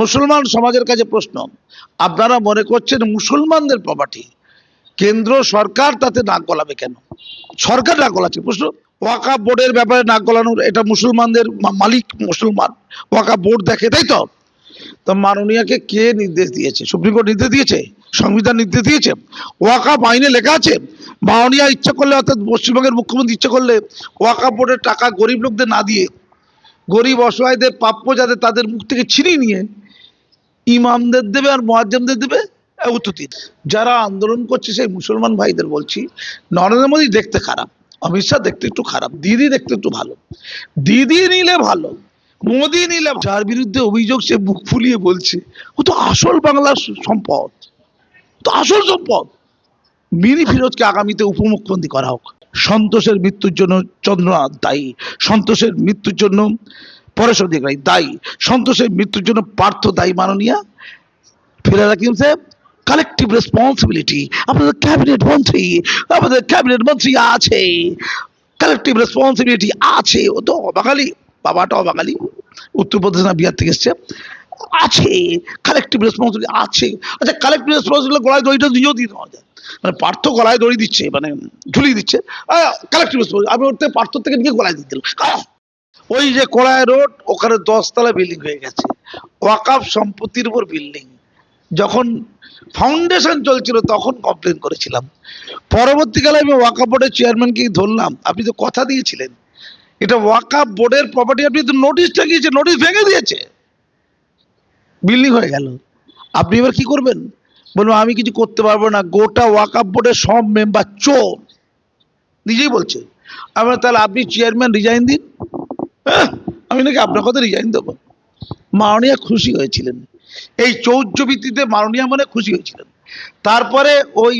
মুসলমান সমাজের কাছে প্রশ্ন। আপনারা মনে করছেন মুসলমানদের প্রপার্টি। কেন্দ্র সরকার তাতে নাক গলাবে কেন? সরকার নাক গলাচ্ছে। প্রশ্ন, ওয়াকা বোর্ডের ব্যাপারে নাক গলানোর, এটা মুসলমানদের মালিক মুসলমান। ওয়াকা বোর্ড দেখে, তাই তো? তো মাননীয়াকে কে নির্দেশ দিয়েছে? সুপ্রিম কোর্ট নির্দেশ দিয়েছে? সংবিধান নির্দেশ দিয়েছে? ওয়াকাফ আইনে লেখা আছে, মাননীয়া ইচ্ছা করলে, অর্থাৎ পশ্চিমবঙ্গের মুখ্যমন্ত্রী ইচ্ছা করলে, ওয়াকা বোর্ডের টাকা গরিব লোকদের না দিয়ে, গরিব অসহায়দের প্রাপ্য যাদের তাদের মুখ থেকে ছিনিয়ে নিয়ে ইমামদের দেবে আর মোয়াজ্জেমদের দেবে? এ যারা আন্দোলন করছে, সেই মুসলমান ভাইদের বলছি, নরেন্দ্র মোদী দেখতে খারাপ, অমিত শাহ দেখতে একটু খারাপ, দিদি দেখতে একটু ভালো। দিদি নিলে ভালো, মোদি নিলে যার বিরুদ্ধে অভিযোগ, সে বুক ফুলিয়ে বলছে, ও তো আসল বাংলার সম্পদ। তো আসল সম্পদ। মিনি ফিরোজকে আগামীতে উপমুখ্যমন্ত্রী করা হোক। সন্তোষের মৃত্যুর জন্য চন্দ্রনাথ দায়ী। সন্তোষের মৃত্যুর জন্য পরেশ অধিকারী দায়ী। সন্তোষের মৃত্যুর জন্য পার্থ দায়ী মাননীয়া। ফিরাদ হাকিম সাহেব কালেকটিভ রেসপন্সিবিলিটি আপনাদের ক্যাবিনেট মন্ত্রী আমাদের ক্যাবিনেট মন্ত্রী আছে। কালেকটিভ রেসপন্সিবিলিটি আছে। ও তো অবাঙালি। বাবাটা অবাঙালি। উত্তরপ্রদেশ না বিহার থেকে এসছে। আছে। কালেকটিভ রেসপন্সিবিলিটি আছে। আচ্ছা কালেকটিভ রেসপন্সিবিলিটি গলায় দড়িটা নিজেও দিয়ে দেওয়া যায় মানে পার্থ গলায় দড়ি দিচ্ছে মানে ঝুলিয়ে দিচ্ছে। কালেকটিভ রেসপন্সিবিলিটি আমি ওর থেকে পার্থ থেকে নিয়ে গলায় আহ! ওই যে কড়াই রোড, ওখানে দশতলা বিল্ডিং হয়ে গেছে। ওয়াকাফ সম্পত্তির উপর বিল্ডিং যখন ফাউন্ডেশন চলছিল, তখন কমপ্লেন করেছিলাম। পরবর্তীকালে আমি ওয়াকাফ বোর্ডের চেয়ারম্যানকে ধরলাম। আপনি তো কথা দিয়েছিলেন। এটা ওয়াকাফ বোর্ডের প্রপার্টি আপনি তো নোটিশ লাগিয়েছে নোটিশ ভেঙে দিয়েছে। বিল্ডিং হয়ে গেল। আপনি এবার কি করবেন? বলব আমি কিছু করতে পারব না। গোটা ওয়াকাফ বোর্ডের সব মেম্বার চোর। নিজেই বলছে। আমরা তাহলে আপনি চেয়ারম্যান রিজাইন দিন। হ্যাঁ, আমি নাকি আপনার কথা রিজাইন দেবো। মাননীয়া খুশি হয়েছিলেন। এই চৌর্যবৃত্তিতে মাননীয়া মনে খুশি হয়েছিলেন। তারপরে ওই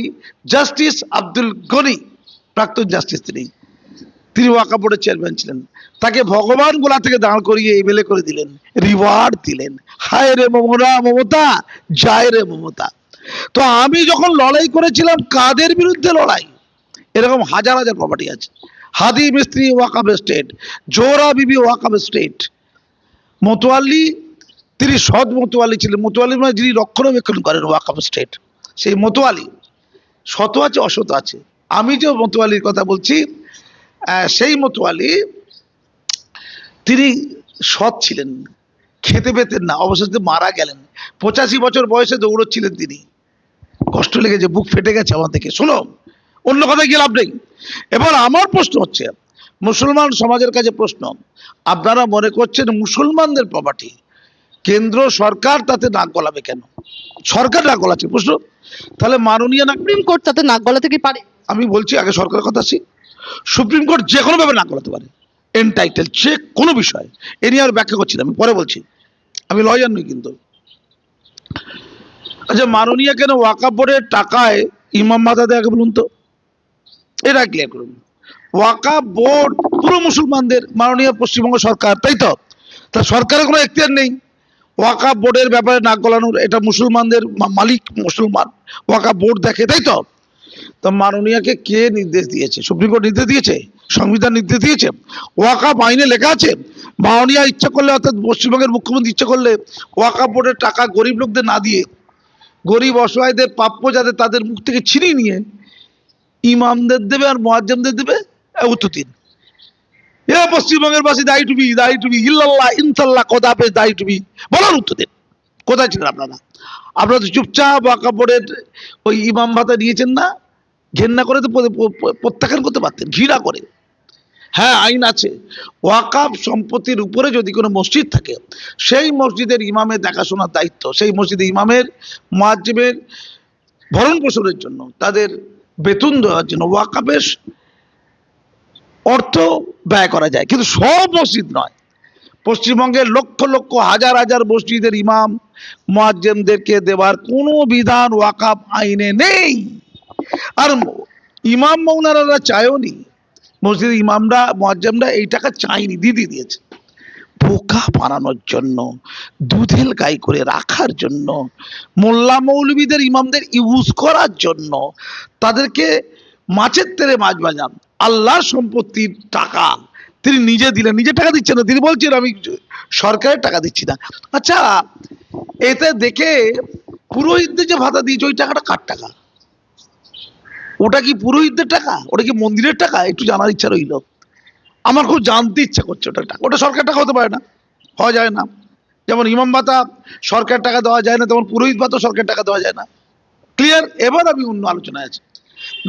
জাস্টিস আব্দুল গনি প্রাক্তন জাস্টিস তিনি তিনি ওয়াকা বোর্ডের চেয়ারম্যান ছিলেন। তাকে ভগবান গোলা থেকে দাঁড় করিয়ে এমএলএ করে দিলেন রিওয়ার্ড দিলেন। হায় রে মমরা মমতা যায় রে মমতা। তো আমি যখন লড়াই করেছিলাম কাদের বিরুদ্ধে লড়াই? এরকম হাজার হাজার প্রপার্টি আছে। হাদি মিস্ত্রি ওয়াকাব স্টেট জোরা বিবি ওয়াকাব স্টেট মতোয়াল্লি তিনি সৎ মতোয়ালি ছিলেন। মতোয়ালি মানে যিনি রক্ষণাবেক্ষণ করেন ওয়াকাব স্টেট সেই মতোয়ালি শত আছে অসত আছে। আমি যে মতোয়ালির কথা বলছি সেই মতোয়ালি তিনি সৎ ছিলেন, খেতে পেতেন না, অবশেষে মারা গেলেন। পঁচাশি বছর বয়সে দৌড়চ্ছিলেন তিনি। কষ্ট লেগেছে, বুক ফেটে গেছে আমার থেকে শোনো অন্য কথায় গিয়ে লাভ নেই। এবার আমার প্রশ্ন হচ্ছে মুসলমান সমাজের কাছে প্রশ্ন আপনারা মনে করছেন মুসলমানদের প্রপার্টি কেন্দ্র সরকার তাতে নাক গলাবে কেন? সরকার নাক গলাচ্ছে প্রশ্ন। তাহলে মাননীয় নাক সুপ্রিম কোর্ট তাতে নাক গলাতে কি পারে? আমি বলছি আগে সরকারের কথা আসি। সুপ্রিম কোর্ট যে কোনো ব্যাপারে নাক গলাতে পারে। এনটাইটেল যে কোনো বিষয়। এ নিয়ে আর ব্যাখ্যা করছি না আমি পরে বলছি। আমি লয়ার নই কিন্তু। আচ্ছা মাননীয় কেন ওয়াকাব বোর্ডের টাকায় ইমাম মাদা দেয় বলুন তো। এটা ক্লিয়ার করুন। ওয়াকাব বোর্ড পুরো মুসলমানদের মাননীয় পশ্চিমবঙ্গ সরকার, তাই তো? তা সরকারের কোনো এখতিয়ার নেই। ওয়াকা বোর্ডের ব্যাপারে নাক গলানোর, এটা মুসলমানদের মালিক মুসলমান ওয়াকাব বোর্ড দেখে, তাই তো? তো মাননীয়াকে কে নির্দেশ দিয়েছে? সুপ্রিম কোর্ট নির্দেশ দিয়েছে? সংবিধান নির্দেশ দিয়েছে? ওয়াকাফ আইনে লেখা আছে, মাননীয়া ইচ্ছা করলে, অর্থাৎ পশ্চিমবঙ্গের মুখ্যমন্ত্রী ইচ্ছা করলে ওয়াকাফ বোর্ডের টাকা গরিব লোকদের না দিয়ে, গরিব অসহায়দের প্রাপ্য যাদের তাদের মুখ থেকে ছিনিয়ে নিয়ে ইমামদের দেবে আর মোয়াজ্জেমদের দেবে? উত্তর দিন। এ পশ্চিমবঙ্গের বাসী দায়ী টুবি দায়ী টুবি ইল্লাল্লাহ ইনসাল্লাহ কদাপে দায়ী টুবি বলার উত্তর দিন। কোথায় ছিলেন আপনারা? আপনারা তো চুপচাপ বোর্ডের ওই ইমাম ভাতা নিয়েছেন না? ঘেন্না করে তো প্রত্যাখ্যান করতে পারতেন, ঘৃণা করে। হ্যাঁ আইন আছে। ওয়াকাফ সম্পত্তির উপরে যদি কোনো মসজিদ থাকে, সেই মসজিদের ইমামের দেখাশোনার দায়িত্ব, সেই মসজিদে ইমামের, মুয়াজ্জিমের ভরণ পোষণের জন্য তাদের বেতন দেওয়ার জন্য ওয়াকাফের অর্থ ব্যয় করা যায়। কিন্তু সব মসজিদ নয়। পশ্চিমবঙ্গের লক্ষ লক্ষ, হাজার হাজার মসজিদের ইমাম, মোয়াজ্জেমদেরকে দেওয়ার কোনো বিধান ওয়াকাফ আইনে নেই। আর ইমাম মৌলানারা চায়ওনি মসজিদ ইমামরা, মোয়াজ্জেমরা এই টাকা চাইনি দিদি দিয়েছে। বোকা বানানোর জন্য, দুধেল গাই করে রাখার জন্য, মোল্লা মৌলবীদের ইমামদের ইউজ করার জন্য তাদেরকে মাছের তেরে মাছ বাজান আল্লাহর সম্পত্তির টাকা। তিনি নিজে দিলেন, নিজে টাকা দিচ্ছেন না। তিনি বলছেন, আমি সরকারের টাকা দিচ্ছি না। আচ্ছা এতে দেখে পুরোহিতদের যে ভাতা দিয়েছে, ওই টাকাটা কার টাকা? ওটা কি পুরোহিতদের টাকা? ওটা কি মন্দিরের টাকা? একটু জানার ইচ্ছা রইল। আমার খুব জানতে ইচ্ছা করছে ওটা ওটা সরকার টাকা হতে পারে না, হওয়া যায় না। যেমন ইমাম ভাতা সরকার টাকা দেওয়া যায় না, তেমন পুরোহিত ভাতা সরকার টাকা দেওয়া যায় না। ক্লিয়ার এবার আমি অন্য আলোচনায় আছি।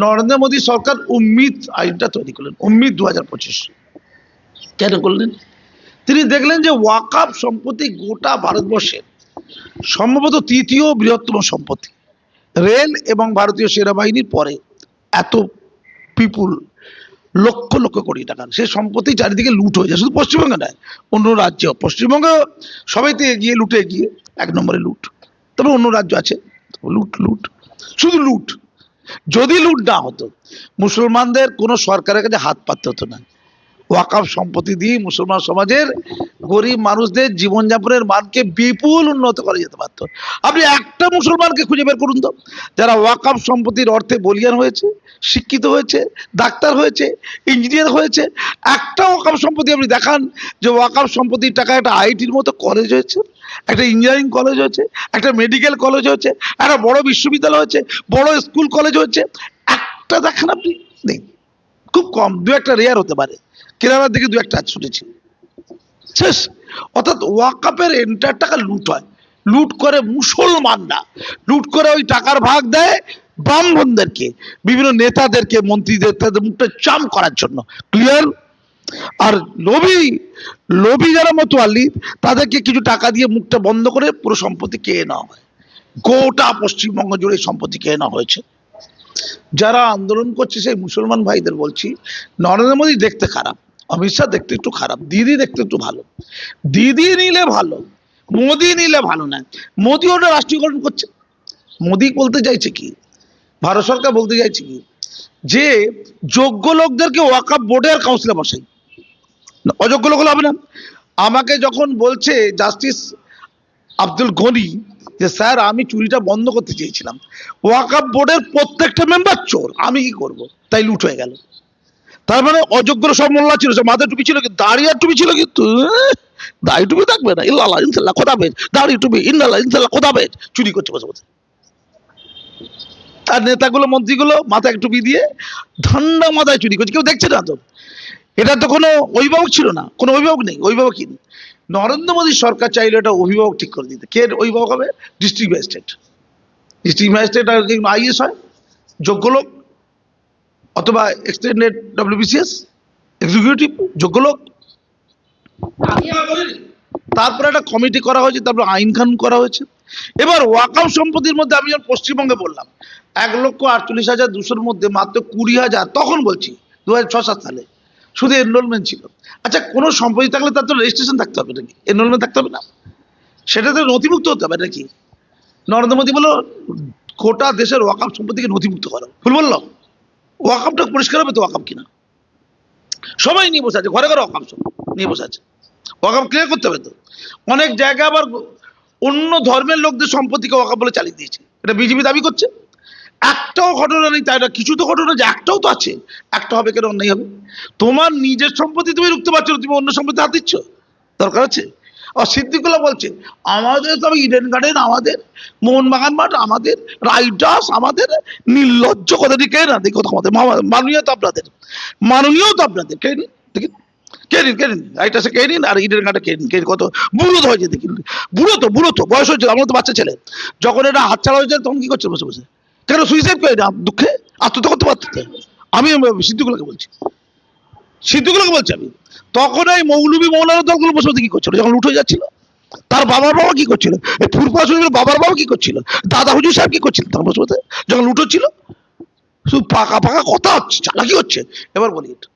নরেন্দ্র মোদী সরকার উম্মিদ আইনটা তৈরি করলেন, উম্মিদ দু হাজার পঁচিশ। কেন করলেন? তিনি দেখলেন যে ওয়াকাপ সম্পত্তি গোটা ভারতবর্ষের সম্ভবত তৃতীয় বৃহত্তম সম্পত্তি। রেল এবং ভারতীয় সেনাবাহিনীর পরে এত পিপুল লক্ষ লক্ষ কোটি টাকা। সে সম্পত্তি চারিদিকে লুট হয়ে যায়, শুধু পশ্চিমবঙ্গে নয়, অন্য রাজ্য পশ্চিমবঙ্গে সবাইতে এগিয়ে, লুটে এগিয়ে, এক নম্বরে লুট। তবে অন্য রাজ্য আছে লুট লুট। শুধু লুট। যদি লুট না হতো, মুসলমানদের কোনো সরকারের কাছে হাত পাততে হতো না। ওয়াকাফ সম্পত্তি দিয়ে মুসলমান সমাজের গরিব মানুষদের জীবনযাপনের মানকে বিপুল উন্নত করা যেতে পারতো। আপনি একটা মুসলমানকে খুঁজে বের করুন তো। যারা ওয়াকাফ সম্পত্তির অর্থে বলিয়ান হয়েছে, শিক্ষিত হয়েছে, ডাক্তার হয়েছে, ইঞ্জিনিয়ার হয়েছে, একটা ওয়াকাফ সম্পত্তি আপনি দেখান যে ওয়াকাফ সম্পত্তির টাকা একটা আইটির মতো কলেজ হয়েছে, একটা ইঞ্জিনিয়ারিং কলেজ হয়েছে, একটা মেডিকেল কলেজ হয়েছে, একটা বড় বিশ্ববিদ্যালয় হয়েছে, বড় স্কুল কলেজ হয়েছে, একটা দেখান আপনি, নেই। খুব কম, দু একটা রেয়ার হতে পারে। কেরালার দিকে দু একটা শুনেছি। শেষ। অর্থাৎ ওয়াকাপের এন্টার টাকা লুট হয়। লুট করে মুসলমানরা। লুট করে ওই টাকার ভাগ দেয় ব্রাহ্মণদেরকে, বিভিন্ন নেতাদেরকে, মন্ত্রীদের, তাদের মুখটা চাম করার জন্য। ক্লিয়ার আর লোভী লোভী যারা মতো মতোয়ালি, তাদেরকে কিছু টাকা দিয়ে মুখটা বন্ধ করে পুরো সম্পত্তি কেড়ে নেওয়া হয়। গোটা পশ্চিমবঙ্গ জুড়ে সম্পত্তি কেড়ে নেওয়া হয়েছে। যারা আন্দোলন করছে, সেই মুসলমান ভাইদের বলছি, নরেন্দ্র মোদী দেখতে খারাপ, অমিত শাহ দেখতে একটু খারাপ, দিদি দেখতে একটু ভালো। দিদি নিলে ভালো, মোদি নিলে ভালো না। মোদি ওটা রাষ্ট্রীয়করণ করছে। মোদি বলতে চাইছে কি? ভারত সরকার বলতে চাইছে কি? যে যোগ্য লোকদেরকে ওয়াকাপ আর কাউন্সিলে বসাই। অযোগ্য লোক হবে না। আমাকে যখন বলছে জাস্টিস আব্দুল গনি যে স্যার আমি চুরিটা বন্ধ করতে চেয়েছিলাম। ওয়াকাপ বোর্ডের প্রত্যেকটা মেম্বার চোর। আমি কি করব? তাই লুট হয়ে গেল। তার মানে অযোগ্য সব মোল্লা ছিল মাথায় টুপি ছিল কিন্তু দাড়ি টুপি ছিল কিন্তু আহ, দাড়ি টুপি থাকবে না। ইল্লাল্লাহ ইনশাল্লাহ খোদা বেজ দাড়ি টুপি ইন্দাল্লাহ ইনশাল্লাহ খোদা বেজ চুরি করছে বসে বসে। আর নেতাগুলো মন্ত্রীগুলো মাথায় টুপি দিয়ে ঠান্ডা মাথায় চুরি করছে। কেউ দেখছে না তো? এটা তো কোনো অভিভাবক ছিল না। কোনো অভিভাবক নেই অভিভাবকহীন নরেন্দ্র মোদী সরকার চাইলে এটা অভিভাবক ঠিক করে দিতে। কে অভিভাবক হবে? ডিস্ট্রিক্ট ম্যাজিস্ট্রেট ডিস্ট্রিক্ট ম্যাজিস্ট্রেট আর আইএস হয়। যোগ্য লোক অথবা এক্সটেন্ডেড ডব্লিউবিসিএস এক্সিকিউটিভ যোগ্য লোক। তারপরে একটা কমিটি করা হয়েছে, তারপর আইন কানুন করা হয়েছে। এবার ওয়াকাউ সম্পত্তির মধ্যে আমি যখন পশ্চিমবঙ্গে বললাম, এক লক্ষ আটচল্লিশ হাজার দুশোর মধ্যে মাত্র কুড়ি হাজার, তখন বলছি, দু হাজার ছ সাত সালে। শুধু এনরোলমেন্ট ছিল। আচ্ছা কোনো সম্পত্তি থাকলে তার তো রেজিস্ট্রেশন থাকতে হবে নাকি? এনরোলমেন্ট থাকতে হবে না? সেটাতে নথিভুক্ত হতে হবে নাকি? নরেন্দ্র মোদী বলল, গোটা দেশের ওয়াকাপ সম্পত্তিকে নথিভুক্ত করো। ভুল বলল। ওয়াকাপটা পরিষ্কার হবে তো ওয়াকাপ কিনা? সবাই নিয়ে বসে আছে, ঘরে ঘরে ওয়াকাপ সব নিয়ে বসে আছে। ওয়াকাপ ক্লিয়ার করতে হবে তো? অনেক জায়গায় আবার অন্য ধর্মের লোকদের সম্পত্তিকে ওয়াকাপ বলে চালিয়ে দিয়েছে। এটা বিজেপি দাবি করছে। একটাও ঘটনা নেই, তাই না? কিছু তো ঘটনা যে একটাও তো আছে। একটা হবে কেন অন্যায় হবে? তোমার নিজের সম্পত্তি তুমি রুখতে পারছ না, তুমি অন্য সম্পত্তি হাত দিচ্ছ। দরকার আছে? আর সিদ্দিকুল্লাহ বলছে, আমাদের তবে ইডেন গার্ডেন আমাদের মোহনবাগান মাঠ, আমাদের রাইডার্স আমাদের নির্লজ্জ কথা দিয়ে কে না, দেখি আমাদের মাননীয় তো আপনাদের, মাননীয় তো আপনাদের কে নিন, দেখি কে নিন কে নিন রাইটার্সে কে নিন, আর ইডেন গার্ডে কে নিন কে কত বুড়ো তো হয়েছে দেখি, বুড়ো তো বুড়ো তো, বয়স হয়েছে, আমরা তো বাচ্চা ছেলে, যখন এটা হাতছাড়া হয়েছে, তখন কি করছে বসে বসে? কেন সুইসাইড করে দুঃখে? আত্মহত্যা করতে পারতো। আমি সিদ্ধুগুলোকে বলছি। সিদ্ধুগুলোকে বলছি আমি। তখন এই মৌলবী মৌলানা দলগুলো বসে কি করছিল? যখন হয়ে যাচ্ছিল, তার বাবার বাবা কি করছিল? এই ফুরফা শরীফের বাবার বাবা কি করছিল? দাদা হুজুর সাহেব কি করছিল? তখন বসে যখন হচ্ছিল শুধু পাকা পাকা কথা হচ্ছে, চালাকি হচ্ছে। এবার বলি এটা।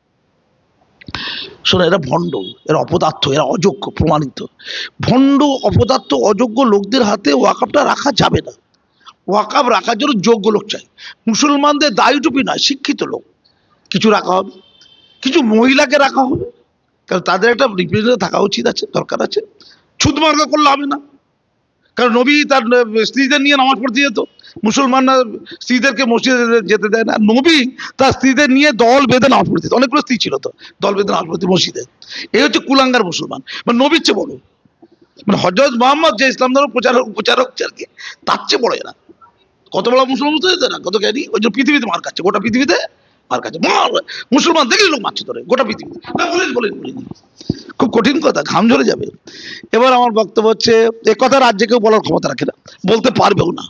শোনো, এরা ভণ্ড, এরা অপদার্থ, এরা অযোগ্য, প্রমাণিত। ভণ্ড, অপদার্থ, অযোগ্য লোকদের হাতে ওয়াকাপটা রাখা যাবে না। ওয়াকাপ রাখার জন্য যোগ্য লোক চাই। মুসলমানদের দায়ী টুপি নয়, শিক্ষিত লোক। কিছু রাখা হবে, কিছু মহিলাকে রাখা হবে। কারণ তাদের একটা রিপ্রেজেন্টেটিভ থাকা উচিত আছে, দরকার আছে। ছুদ মার্কা করলে হবে না। কারণ নবী তার স্ত্রীদের নিয়ে নামাজ পড়তে যেত। মুসলমানরা স্ত্রীদেরকে মসজিদে যেতে দেয় না। নবী তার স্ত্রীদের নিয়ে দল বেঁধে নামাজ পড়তে। অনেকগুলো স্ত্রী ছিল তো, দল বেঁধে নামাজ পড়তে মসজিদে। এই হচ্ছে কুলাঙ্গার মুসলমান। মানে নবীর চেয়ে বড়। মানে হজরত মোহাম্মদ যে ইসলাম ধর্ম প্রচারক প্রচারক আর কি? তার চেয়ে বড় এরা। কত বড় মুসলমান বুঝতে না? কত জ্ঞানী? ওই জন্য পৃথিবীতে মার খাচ্ছে, গোটা পৃথিবীতে মার খাচ্ছে। মার! মুসলমান দেখলে লোক মারছে ধরে গোটা পৃথিবীতে। না বলেন বলেন বলেন খুব কঠিন কথা, ঘাম ঝরে যাবে। এবার আমার বক্তব্য হচ্ছে, এ কথা রাজ্যে কেউ বলার ক্ষমতা রাখে না, বলতে পারবেও না।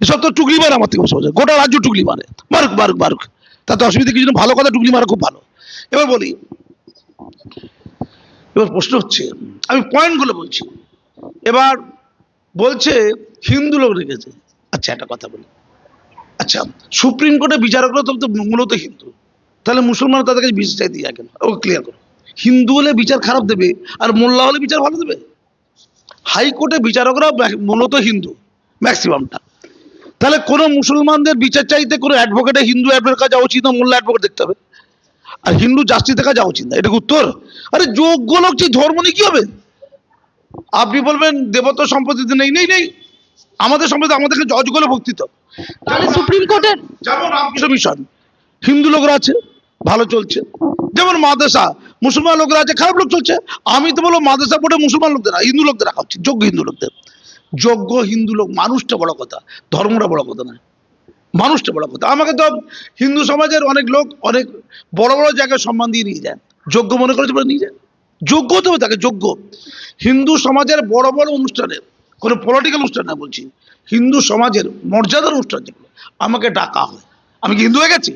এসব তো টুকলি মারে আমার থেকে সহজে গোটা রাজ্য টুকলি মারে। মারুক মারুক মারুক। তাতে অসুবিধা কিছু ভালো কথা টুকলি মারা খুব ভালো। এবার বলি, এবার প্রশ্ন হচ্ছে, আমি পয়েন্টগুলো বলছি। এবার বলছে হিন্দু লোক রেখেছে। আচ্ছা একটা কথা বলি। আচ্ছা সুপ্রিম কোর্টের বিচারকরা তো মূলত হিন্দু। তাহলে মুসলমান তাদের কাছে বিচার চাইতে যায় কেন ও ক্লিয়ার করো। হিন্দু হলে বিচার খারাপ দেবে, আর মোল্লা হলে বিচার ভালো দেবে। হাইকোর্টে বিচারকরা মূলত হিন্দু ম্যাক্সিমামটা তাহলে কোনো মুসলমানদের বিচার চাইতে কোনো অ্যাডভোকেটে হিন্দু অ্যাডভোকেট কাছে যাওয়া উচিত না, মোল্লা অ্যাডভোকেট দেখতে হবে। আর হিন্দু জাস্টিস দেখা যাওয়া উচিত না। এটা উত্তর? আরে যোগ্য লোক যে ধর্ম নিয়ে কি হবে? আপনি বলবেন দেবতা সম্পত্তিতে নেই নেই নেই। আমাদের সম্পত্তি আমাদেরকে জজ করে ভক্তিত তাহলে সুপ্রিম কোর্টের যেমন রামকৃষ্ণ মিশন হিন্দু লোকরা আছে ভালো চলছে। যেমন মাদ্রাসা মুসলমান লোকরা আছে খারাপ লোক চলছে। আমি তো বলব মাদ্রাসা বোর্ডে মুসলমান লোকদের না হিন্দু লোকদের রাখা উচিত যোগ্য হিন্দু লোকদের। যোগ্য হিন্দু লোক মানুষটা বড় কথা ধর্মটা বড় কথা নয়। মানুষটা বড় কথা। আমাকে তো হিন্দু সমাজের অনেক লোক অনেক বড় বড় জায়গায় সম্মান দিয়ে নিয়ে যায়। যোগ্য মনে করেছে বলে নিয়ে যায়। যোগ্য হতে হবে তাকে, যোগ্য। হিন্দু সমাজের বড় বড় অনুষ্ঠানে, কোনো পলিটিক্যাল অনুষ্ঠান না বলছি, হিন্দু সমাজের মর্যাদার অনুষ্ঠান যেগুলো, আমাকে ডাকা হয়। আমি কি হিন্দু হয়ে গেছি?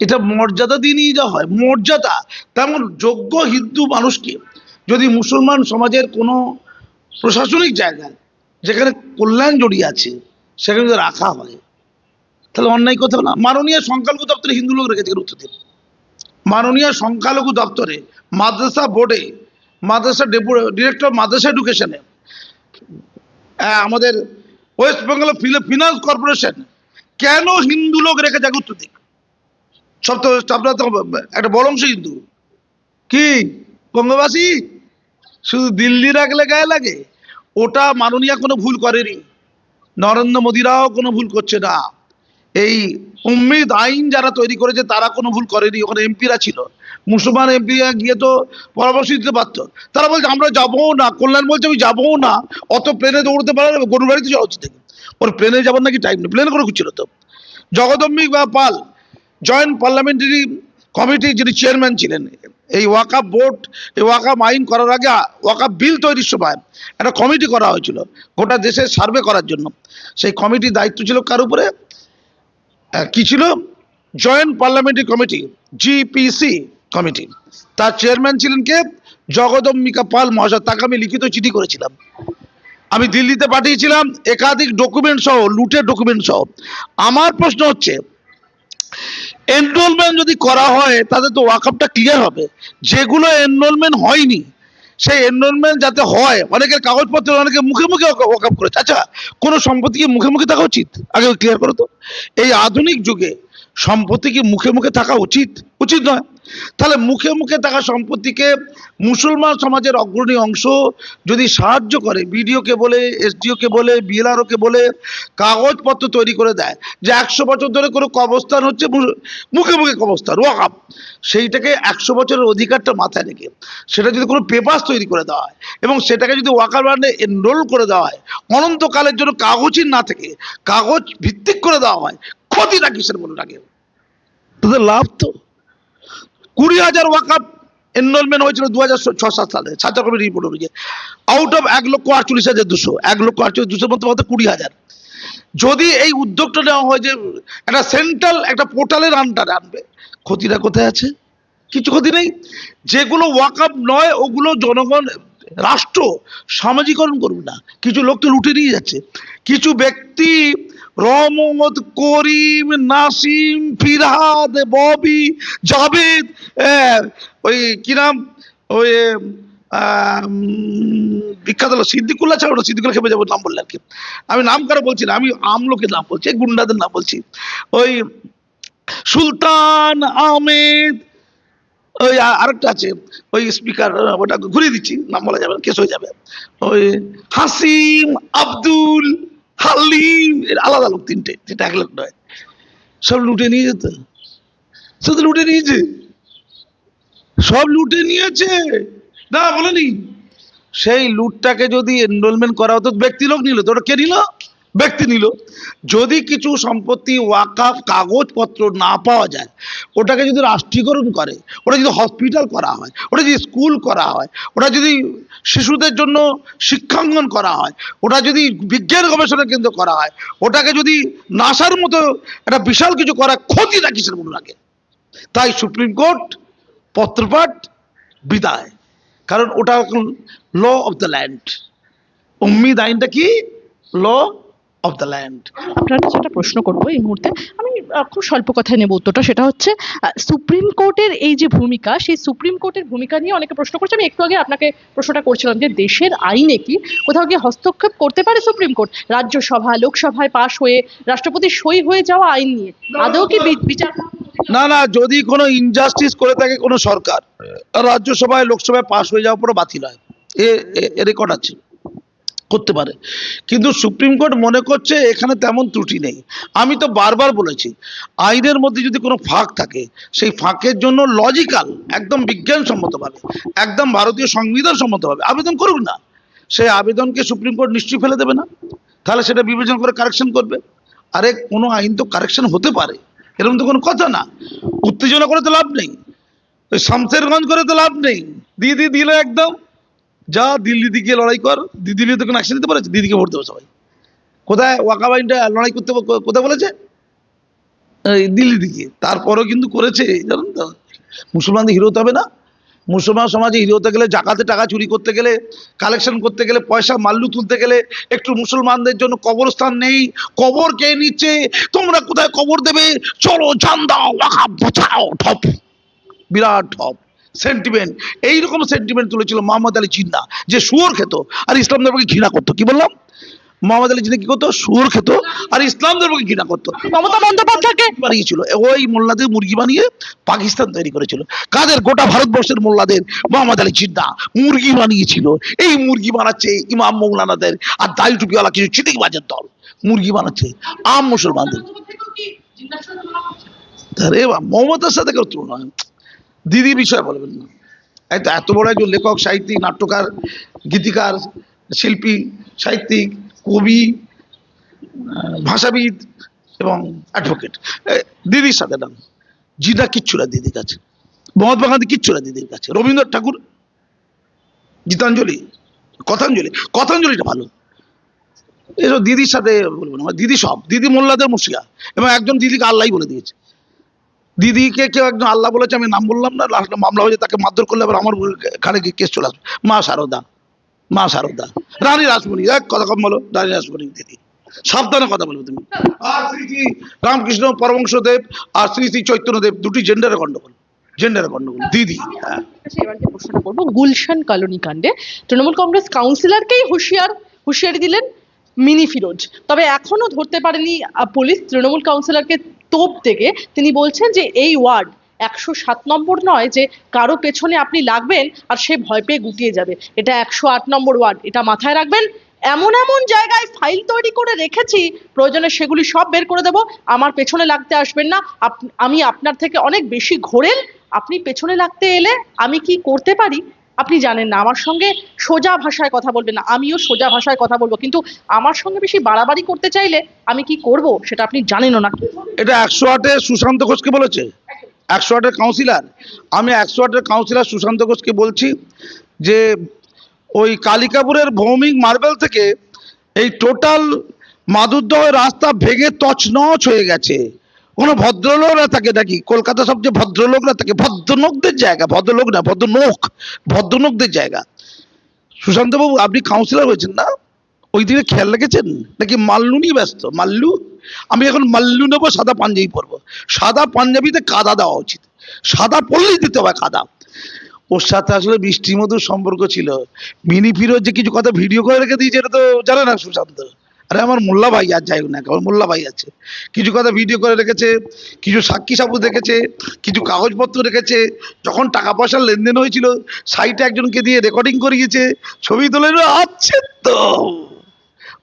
এটা মর্যাদা দিয়ে নিয়ে যাওয়া হয়। মর্যাদা, তেমন যোগ্য হিন্দু মানুষকে যদি মুসলমান সমাজের কোনো প্রশাসনিক জায়গায়, যেখানে কল্যাণ জড়িয়ে আছে, সেখানে যদি রাখা হয়, তাহলে অন্যায় কোথাও না। মাননীয় সংখ্যালঘু দপ্তরে হিন্দু লোক রেখেছে উত্তর দিন মাননীয় সংখ্যালঘু দপ্তরে, মাদ্রাসা বোর্ডে, মাদ্রাসা ডিরেক্টর মাদ্রাসা এডুকেশনে আমাদের ওয়েস্ট বেঙ্গল ফিনান্স কর্পোরেশন, কেন হিন্দু লোক রেখে যাকে উত্তর দিক? সব তো একটা বড় অংশ হিন্দু। কি? বঙ্গবাসী? শুধু দিল্লি রাখলে গায়ে লাগে? ওটা মাননীয়া কোনো ভুল করেনি। নরেন্দ্র মোদীরাও কোনো ভুল করছে না। এই উম্মিদ আইন যারা তৈরি করেছে, তারা কোনো ভুল করেনি। ওখানে এমপিরা ছিল। মুসলমান এমপি গিয়ে তো পরামর্শ দিতে পারতো তারা বলছে, আমরা যাব না। কল্যাণ বলছে, আমি যাব না। অত প্লেনে দৌড়তে পারে গরুর বাড়িতে যাওয়া উচিত ওর প্লেনে যাবার নাকি টাইম নেই। প্লেনে করে ছিল তো? জগদম্বিক বা পাল জয়েন্ট পার্লামেন্টারি কমিটি যিনি চেয়ারম্যান ছিলেন, এই ওয়াকাপ বোর্ড এই ওয়াকাপ আইন করার আগে, ওয়াকাপ বিল তৈরির সময় একটা কমিটি করা হয়েছিল, গোটা দেশে সার্ভে করার জন্য। সেই কমিটির দায়িত্ব ছিল কার উপরে? কি ছিল? Joint parliamentary committee JPC committee তার চেয়ারম্যান ছিলেন কে? জগদম্বিকা পাল মহাশয়। তাকে আমি লিখিত চিঠি করেছিলাম। আমি দিল্লিতে পাঠিয়েছিলাম। একাধিক ডকুমেন্ট সহ লুটের ডকুমেন্ট সহ। আমার প্রশ্ন হচ্ছে এনরোলমেন্ট যদি করা হয় তাদের তো ওয়াকআপটা ক্লিয়ার হবে। যেগুলো এনরোলমেন্ট হয়নি সেই এনরোলমেন্ট যাতে হয়, অনেকের কাগজপত্র অনেকে মুখে মুখে ওয়াকআপ করেছে। আচ্ছা কোনো সম্পত্তিকে মুখে মুখে থাকা উচিত? আগে ক্লিয়ার করো তো। এই আধুনিক যুগে সম্পত্তি কি মুখে মুখে থাকা উচিত। উচিত নয়। তাহলে মুখে মুখে থাকা সম্পত্তিকে মুসলমান সমাজের অগ্রণী অংশ যদি সাহায্য করে, বিডিওকে বলে, এসডিওকে বলে, বিএলআরওকে বলে, কাগজপত্র তৈরি করে দেয়, যে একশো বছর ধরে কোনো কবস্থান হচ্ছে মুখে মুখে কবস্থান ওয়াকাপ। সেইটাকে একশো বছরের অধিকারটা মাথায় রেখে সেটা যদি কোনো পেপার তৈরি করে দেওয়া হয় এবং সেটাকে যদি ওয়াকার বান্ডে এনরোল করে দেওয়া হয়, অনন্তকালের জন্য কাগজই না থেকে কাগজ ভিত্তিক করে দেওয়া হয় ক্ষতিটা কিসের বলুন আগে। তাদের লাভ তো। কুড়ি হাজার ওয়াকাপ এনরোলমেন্ট হয়েছিল দু হাজার ছ সাত সালে ছাত্র কমিটি রিপোর্ট অনুযায়ী। আউট অফ এক লক্ষ আটচল্লিশ হাজার দুশো এক লক্ষ আটচল্লিশ দুশোর মধ্যে মাত্র কুড়ি হাজার। যদি এই উদ্যোগটা নেওয়া হয় যে একটা সেন্ট্রাল একটা পোর্টালের আন্ডারে আনবে ক্ষতিটা কোথায় আছে? কিছু ক্ষতি নেই। যেগুলো ওয়াকআপ নয় ওগুলো জনগণ রাষ্ট্র সামাজিকরণ করবে না। কিছু লোককে লুটে নিয়ে যাচ্ছে। কিছু ব্যক্তি রহমত করিম নাসিম ফিরহাদ ববি আহ, ওই কি নাম? ওই বিখ্যাত হলো ছাড়া ওটা খেপে যাব নাম বললে আর কি। আমি নাম কারও বলছি না আমি আমলোকের নাম বলছি গুন্ডাদের নাম বলছি। ওই সুলতান আহমেদ ওই আরেকটা আছে ওই স্পিকার ওটা ঘুরিয়ে দিচ্ছি নাম বলা যাবে কেস হয়ে যাবে। ওই হাসিম আব্দুল এর আলাদা লোক তিনটে, যেটা এক লোক নয়। সব লুটে নিয়ে যেত। শুধু লুটে নিয়েছে। সব লুটে নিয়েছে। না, বলেনি। সেই লুটটাকে যদি এনরোলমেন্ট করা হতো ব্যক্তি লোক নিল। তো ওটা কে নিল? ব্যক্তি নিল। যদি কিছু সম্পত্তি, ওয়াকাফ, কাগজপত্র না পাওয়া যায়, ওটাকে যদি রাষ্ট্রীকরণ করে, ওটা যদি হসপিটাল করা হয়, ওটা যদি স্কুল করা হয়, ওটা যদি শিশুদের জন্য শিক্ষাঙ্গন করা হয়, ওটা যদি বিজ্ঞান গবেষণা কেন্দ্র করা হয়, ওটাকে যদি নাসার মতো একটা বিশাল কিছু করা ক্ষতিটা কিসের মনে রাখে? তাই সুপ্রিম কোর্ট পত্রপাঠ বিদায়। কারণ ওটা এখন law of the land Ummeed আইনটা কি? ল অফ দ্য ল্যান্ড আপনার কাছে একটা প্রশ্ন করব এই মুহূর্তে আমি খুব স্বল্প কথায় নেব উত্তরটা সেটা হচ্ছে সুপ্রিম কোর্টের এই যে ভূমিকা সেই সুপ্রিম কোর্টের ভূমিকা নিয়ে অনেকে প্রশ্ন করছে। আমি একটু আগে আপনাকে প্রশ্নটা করছিলাম যে দেশের আইনে কি কোথাও গিয়ে হস্তক্ষেপ করতে পারে সুপ্রিম কোর্ট? রাজ্যসভা লোকসভায় পাশ হয়ে রাষ্ট্রপতির সই হয়ে যাওয়া আইন নিয়ে। আদৌ কি বিচার না না যদি কোনো ইনজাস্টিস করে থাকে কোনো সরকার রাজ্যসভায় লোকসভায় পাশ হয়ে যাওয়ার পরে বাতিল হয়। এ রেকর্ড আছে। করতে পারে। কিন্তু সুপ্রিম কোর্ট মনে করছে এখানে তেমন ত্রুটি নেই। আমি তো বারবার বলেছি, আইনের মধ্যে যদি কোনো ফাঁক থাকে, সেই ফাঁকের জন্য লজিক্যাল একদম বিজ্ঞানসম্মতভাবে একদম ভারতীয় সংবিধান সম্মতভাবে আবেদন করুক না। সেই আবেদনকে সুপ্রিম কোর্ট নিশ্চয়ই ফেলে দেবে না। তাহলে সেটা বিবেচনা করে কারেকশন করবে। আরে কোনো আইন তো কারেকশন হতে পারে। এরকম তো কোনো কথা না। উত্তেজনা করে তো লাভ নেই। ওই শামসেরগঞ্জ করে তো লাভ নেই। দিয়ে দিয়ে দিলে একদম। যা দিল্লি দিকে লড়াই কর, দি- দিল্লি তো কোনো অ্যাকশন নিতে পারেছে দিদিকে ভোট দেবো সবাই। কোথায়? ওয়াকাবাইনটা লড়াই করতে কোথায় বলেছে? দিল্লি দিকে। তারপরেও কিন্তু করেছে জানেন তো। মুসলমানদের হিরো হবে না। মুসলমান সমাজে হিরো হতে গেলে, জাকাতে টাকা চুরি করতে গেলে, কালেকশন করতে গেলে, পয়সা মাল্লু তুলতে গেলে, একটু মুসলমানদের জন্য কবরস্থান নেই। কবর কে নিচ্ছে? তোমরা কোথায় কবর দেবে? চলো জান দাও ঠপ। বিরাট ঠপ। সেন্টিমেন্ট এইরকম সেন্টিমেন্ট তুলেছিল মোহাম্মদ আলী জিন্না যে শুয়োর খেত আর ইসলাম ধর্মকে ঘৃণা করতো। কি বললাম? মোহাম্মদ আলী জিন্না কি করতো? শুয়োর খেত আর ইসলাম ধর্মকে ঘৃণা করতো। মমতা বন্দ্যোপাধ্যায়কে? বানিয়েছিল। ওই মোল্লাদের মুরগি বানিয়ে পাকিস্তান তৈরি করেছিল। কাদের? গোটা ভারতবর্ষের মোল্লাদের মোহাম্মদ আলী জিন্না মুরগি বানিয়েছিল। এই মুরগি বানাচ্ছে ইমাম মৌলানাদের আর দায়ু টুপিওয়ালা কিছু চিটিংবাজের দল। মুরগি বানাচ্ছে আম মুসলমানদের। আরে মমতার সাথে কেউ তুলনা হয় না। দিদির বিষয়ে বলবেন না। এই তো এত বড় একজন লেখক, সাহিত্যিক, নাট্যকার, গীতিকার, শিল্পী, সাহিত্যিক, কবি ভাষাবিদ এবং অ্যাডভোকেট দিদির সাথে নাম জিনা কিচ্ছু না দিদির কাছে। মহাত্মা গান্ধী কিচ্ছু না দিদির কাছে। রবীন্দ্রনাথ ঠাকুর, গীতাঞ্জলি, কথাঞ্জলি, কথাঞ্জলিটা ভালো। এসব দিদির সাথে বলব না। দিদি সব। দিদি মোল্লাদের মুর্শিয়া এবং একজন দিদিকে আল্লাহ বলে দিয়েছে। দিদিকে কেউ একজন আল্লাহ বলেছে, আমি নাম বললাম না লাস্টে মামলা হয়েছে, তাকে মারধর করলে আবার আমার ঘাড়ে কেস চলে আসবে। মা শারদা মা শারদা রানী রাসমণি, এক কথা কম বলো, রানী রাসমণি দিদি। সাবধানে কথা বলবে তুমি। আর শ্রী শ্রী রামকৃষ্ণ পরমংশদেব আর শ্রী শ্রী চৈতন্যদেব দুটি জেন্ডারের গন্ডগোল জেন্ডারের গন্ডগোল, দিদি হ্যাঁ। প্রশ্নটা করব, গুলশান কলোনি কাণ্ডে তৃণমূল কংগ্রেস কাউন্সিলরকেই হুঁশিয়ার, হুঁশিয়ারি দিলেন মিনি ফিরোজ। তবে এখনও ধরতে পারেনি পুলিশ, তৃণমূল কাউন্সিলরকে তোপ থেকে তিনি বলছেন যে এই ওয়ার্ড একশো সাত নম্বর নয় যে কারও পেছনে আপনি লাগবেন আর সে ভয় পেয়ে গুটিয়ে যাবে। এটা একশো আট নম্বর ওয়ার্ড। এটা মাথায় রাখবেন। এমন এমন জায়গায় ফাইল তৈরি করে রেখেছি, প্রয়োজনে সেগুলি সব বের করে দেব। আমার পেছনে লাগতে আসবেন না। আমি আপনার থেকে অনেক বেশি ঘোরেন আপনি পেছনে লাগতে এলে আমি কি করতে পারি? আপনি জানেন না, আমার সঙ্গে সোজা ভাষায় কথা বলবেন না, আমিও সোজা ভাষায় কথা বলব, কিন্তু আমার সঙ্গে বেশি বাড়াবাড়ি করতে চাইলে আমি কি করব সেটা আপনি জানেনও না। এটা একশো আটে সুশান্ত ঘোষকে বলেছে। একশো আটের কাউন্সিলর আমি একশো আটের কাউন্সিলর সুশান্ত ঘোষকে বলছি যে, ওই কালিকাপুরের ভৌমিক মার্বেল থেকে এই টোটাল মাদুরদহ রাস্তা ভেঙে তছনছ হয়ে গেছে। কোনো ভদ্রলোকরা থাকে নাকি কলকাতা সবচেয়ে ভদ্রলোকরা থাকে ভদ্রলোকদের জায়গা, ভদ্রলোক না ভদ্রনোক ভদ্রনোকদের জায়গা। সুশান্তবাবু, আপনি কাউন্সিলর হয়েছেন না? ওই দিকে খেয়াল রেখেছেন? নাকি মাল্লু নিয়ে ব্যস্ত? মাল্লু? আমি এখন মাল্লু নেব, সাদা পাঞ্জাবি পরবো। সাদা পাঞ্জাবিতে কাদা দেওয়া উচিত। সাদা পরলেই দিতে হবে কাদা। ওর সাথে আসলে বৃষ্টি মধুর সম্পর্ক ছিল। মিনি ফিরোজ যে কিছু কথা ভিডিও করে রেখে দিয়েছে, এটা তো জানে না সুশান্ত। আরে আমার মোল্লা ভাই আর যাই না আমার মোল্লা ভাই আছে। কিছু কথা ভিডিও করে রেখেছে, কিছু সাক্ষী সাবুত রেখেছে কিছু কাগজপত্র রেখেছে। যখন টাকা পয়সার লেনদেন হয়েছিল সাইটে একজনকে দিয়ে রেকর্ডিং করিয়েছে, ছবি তুলে আছে তো।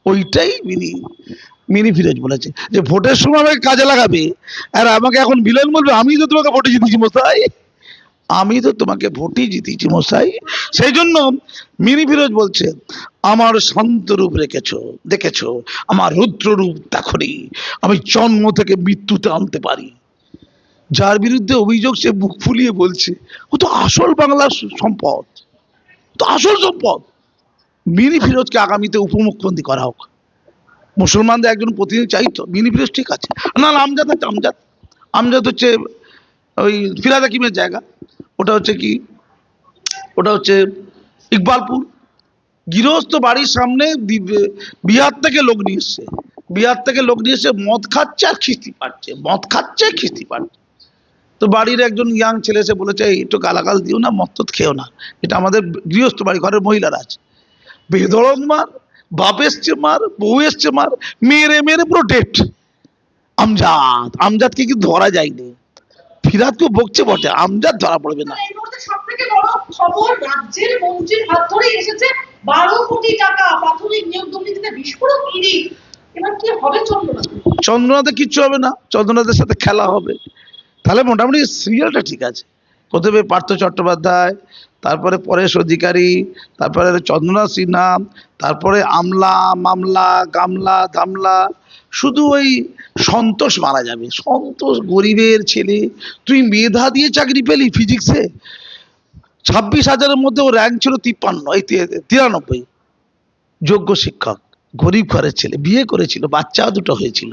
ওইটাই মিনি মিনি ফিরোজ বলেছে যে, ভোটের সময় আমাকে কাজে লাগাবে, আর আমাকে এখন ভিলেন বলবে আমি তো তোমাকে ভোটে জিতেছি মশাই। আমি তো তোমাকে ভোটই জিতেছি মশাই। সেই জন্য মিনি ফিরোজ বলছে, আমার শান্ত রূপ রেখেছ, দেখেছ, আমার রুদ্র রূপ দেখনি। আমি জন্ম থেকে মৃত্যুতে আনতে পারি। যার বিরুদ্ধে অভিযোগ সে বুক ফুলিয়ে বলছে, ও তো আসল বাংলার সম্পদ। তো আসল সম্পদ। মিনি ফিরোজকে আগামীতে উপমুখ্যমন্ত্রী করা হোক। মুসলমানদের একজন প্রতিনিধি চাইতো মিনি ফিরোজ ঠিক আছে। না আমজাদ আছে, আমজাদ। আমজাদ হচ্ছে ওই ফিরাদ হাকিমের জায়গা। ওটা হচ্ছে কি? ওটা হচ্ছে ইকবালপুর। গৃহস্থ বাড়ির সামনে বিহার থেকে লোক নিয়ে এসছে। বিহার থেকে লোক নিয়ে এসে মদ খাচ্ছে আর খিস্তি পাচ্ছে। মদ খাচ্ছে, খিস্তি পাচ্ছে। তো বাড়ির একজন ইয়াং ছেলে এসে বলেছে, "এই, একটু গালাগাল দিও না, মদ টদ খেও না। এটা আমাদের গৃহস্থ বাড়ি, ঘরের মহিলারা আছে। বেধড়ক মার, বাপ এসছে মার, বউ এসছে মার, মেরে মেরে পুরো ডেট আমজাদ, আমজাদকে কিন্তু ধরা যায়নি। ফিরাদকে বকছে বটে আমজাদ ধরা পড়বে না। এই মুহূর্তে সবথেকে বড় খবর রাজ্যের মন্ত্রীর হাত ধরেই এসেছে বারো কোটি টাকা প্রাথমিক নিয়োগ দুর্নীতিতে বিস্ফোরক ইডি। এবার কি হবে চন্দ্রনাথ? চন্দ্রনাথে কিচ্ছু হবে না চন্দ্রনাথের সাথে খেলা হবে। তাহলে মোটামুটি সিরিয়ালটা ঠিক আছে। প্রথমে পার্থ চট্টোপাধ্যায় তারপরে পরেশ অধিকারী তারপরে চন্দ্রনাথ সিনহা তারপরে আমলা মামলা গামলা দামলা শুধু ওই সন্তোষ মারা যাবে। সন্তোষ গরিবের ছেলে। তুই মেধা দিয়ে চাকরি পেলি ফিজিক্সে ছাব্বিশ হাজারের মধ্যে ও র্যাঙ্ক ছিল তিপ্পান্ন, এই তিরানব্বই। যোগ্য শিক্ষক, গরিব ঘরের ছেলে, বিয়ে করেছিল, বাচ্চাও দুটো হয়েছিল,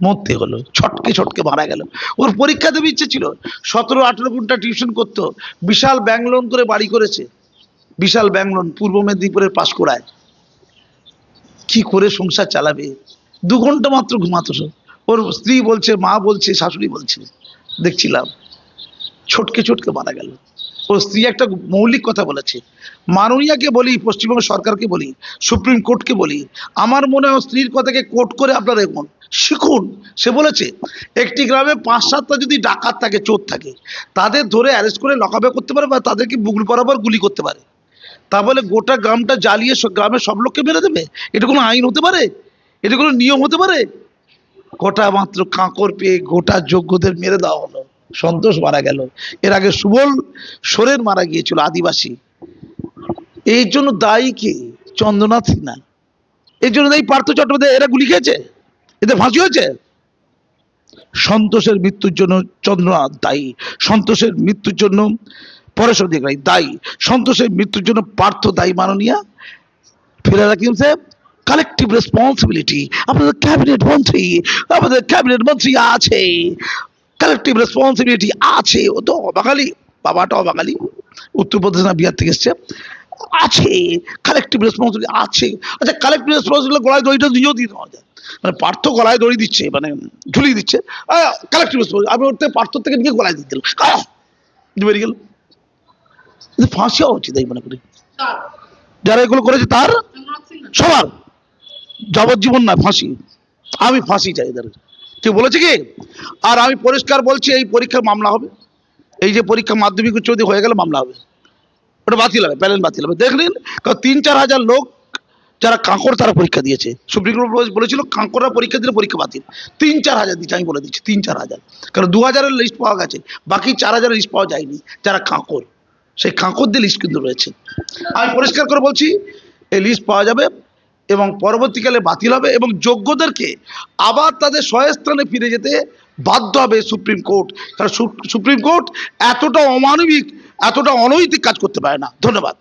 মরতে হলো, ছটকে ছটকে মারা গেল। ওর পরীক্ষা দেবে ইচ্ছে ছিল, সতেরো আঠেরো ঘণ্টা টিউশন করতো, বিশাল ব্যাংক লোন করে বাড়ি করেছে। বিশাল ব্যাংক লোন পূর্ব মেদিনীপুরের পাঁশকুড়ায়। কি করে সংসার চালাবে? দু ঘণ্টা মাত্র ঘুমাতো সে। ওর স্ত্রী বলছে, মা বলছে, শাশুড়ি বলছে, দেখছিলাম। ছটকে ছটকে মারা গেল। ওর স্ত্রী একটা মৌলিক কথা বলেছে। মাননীয়াকে বলি, পশ্চিমবঙ্গ সরকারকে বলি, সুপ্রিম কোর্টকে বলি, আমার মনে হয় স্ত্রীর কথাকে কোর্ট করে আপনারা এগোন। শিখুন। সে বলেছে, একটি গ্রামে পাঁচ সাতটা যদি ডাকাত থাকে, চোর থাকে, তাদের ধরে অ্যারেস্ট করে লকাবে করতে পারে বা তাদেরকে বুকুল বরাবর গুলি করতে পারে। তা বলে গোটা গ্রামটা জ্বালিয়ে গ্রামের সব লোককে মেরে দেবে? এটা কোনো আইন হতে পারে? এটা কোনো নিয়ম হতে পারে? গোটা মাত্র কাঁকর পেয়ে গোটা যোগ্যদের মেরে দেওয়া হলো। সন্তোষ মারা গেল। এর আগে সুবল সোরেন মারা গিয়েছিল, আদিবাসী। এই জন্য দায়ী কে? চন্দ্রনাথ সিনহা। এই জন্য দায়ী পার্থ চট্টোপাধ্যায়। এরা গুলি খেয়েছে? এদের ফাঁসি হয়েছে? সন্তোষের মৃত্যুর জন্য চন্দ্রনাথ দায়ী। সন্তোষের মৃত্যুর জন্য পরেশ অধিকারী দায়ী। সন্তোষের মৃত্যুর জন্য পার্থ দায়ী মাননীয়া। ফিরাদ হাকিম সাহেব। কালেকটিভ রেসপন্সিবিলিটি আপনাদের ক্যাবিনেট মন্ত্রী আমাদের ক্যাবিনেট মন্ত্রী আছে। কালেকটিভ রেসপন্সিবিলিটি আছে। ও তো অবাঙালি বাবাটা অবাঙালি। উত্তরপ্রদেশ না বিহার থেকে এসছে। আছে। কালেকটিভ রেসপন্সিবিলিটি আছে। আচ্ছা কালেকটিভ রেসপন্সিবিলিটি গলায় দড়িটা নিজেও দিয়ে দেওয়া যায় মানে পার্থ গলায় দড়ি দিচ্ছে মানে ঝুলিয়ে দিচ্ছে। কালেকটিভ রেসপন্সিবিলিটি আমি ওর থেকে পার্থ থেকে নিয়ে গলায় দিয়ে আহ! বেরিয়ে গেল। ফাঁসি হওয়া উচিত মনে করি। যারা এগুলো করেছে তার সবার। যাবজ্জীবন না, ফাঁসি। আমি ফাঁসি চাই এদের। ঠিক বলেছে কি? আর আমি পরিষ্কার বলছি, এই পরীক্ষার মামলা হবে। এই যে পরীক্ষা মাধ্যমিক উচ্চ হয়ে গেলে মামলা হবে। ওটা বাতিল হবে, প্যানেল বাতিল হবে। দেখলেন কারণ তিন চার হাজার লোক যারা কাঁকর তারা পরীক্ষা দিয়েছে। সুপ্রিম কোর্ট বলেছিল, কাঁকড়রা পরীক্ষা দিলে পরীক্ষা বাতিল। তিন চার হাজার দিচ্ছে আমি বলে দিচ্ছি, তিন চার হাজার। কারণ দু হাজারের লিস্ট পাওয়া গেছে, বাকি চার হাজারের লিস্ট পাওয়া যায়নি, যারা কাঁকর সেই কাঁকড়দের লিস্ট কিন্তু রয়েছে। আমি পরিষ্কার করে বলছি, এই লিস্ট পাওয়া যাবে এবং পরবর্তীকালে বাতিল হবে এবং যোগ্যদেরকে আবার তাদের স্বস্থানে ফিরে যেতে বাধ্য হবে সুপ্রিম কোর্ট। কারণ সুপ্রিম কোর্ট এতটা অমানবিক, এতটা অনৈতিক কাজ করতে পারে না। ধন্যবাদ।